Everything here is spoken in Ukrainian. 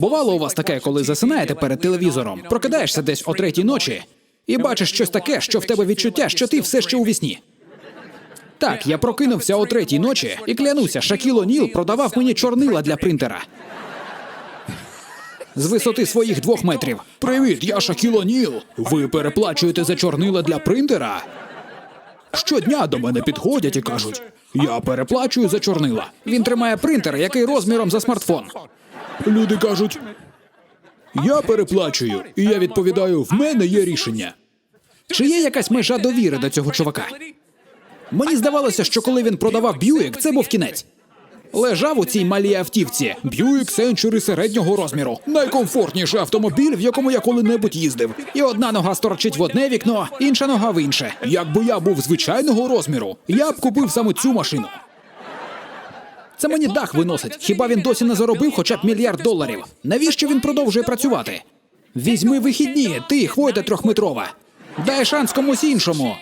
Бувало у вас таке, коли засинаєте перед телевізором, прокидаєшся десь о третій ночі і бачиш щось таке, що в тебе відчуття, що ти все ще у вісні. Так, я прокинувся о третій ночі і клянуся, Шакіл О'Ніл продавав мені чорнила для принтера. З висоти своїх двох метрів. Привіт, я Шакіл О'Ніл. Ви переплачуєте за чорнила для принтера? Щодня до мене підходять і кажуть: я переплачую за чорнила. Він тримає принтер, який розміром за смартфон. Люди кажуть: я переплачую, і я відповідаю: в мене є рішення. Чи є якась межа довіри до цього чувака? Мені здавалося, що коли він продавав Б'юік, це був кінець. Лежав у цій малій автівці Б'юік Сенчурі середнього розміру. Найкомфортніший автомобіль, в якому я коли-небудь їздив. І одна нога сторчить в одне вікно, інша нога в інше. Якби я був звичайного розміру, я б купив саме цю машину. Це мені дах виносить. Хіба він досі не заробив хоча б мільярд доларів? Навіщо він продовжує працювати? Візьми вихідні, ти, хвойда трьохметрова. Дай шанс комусь іншому.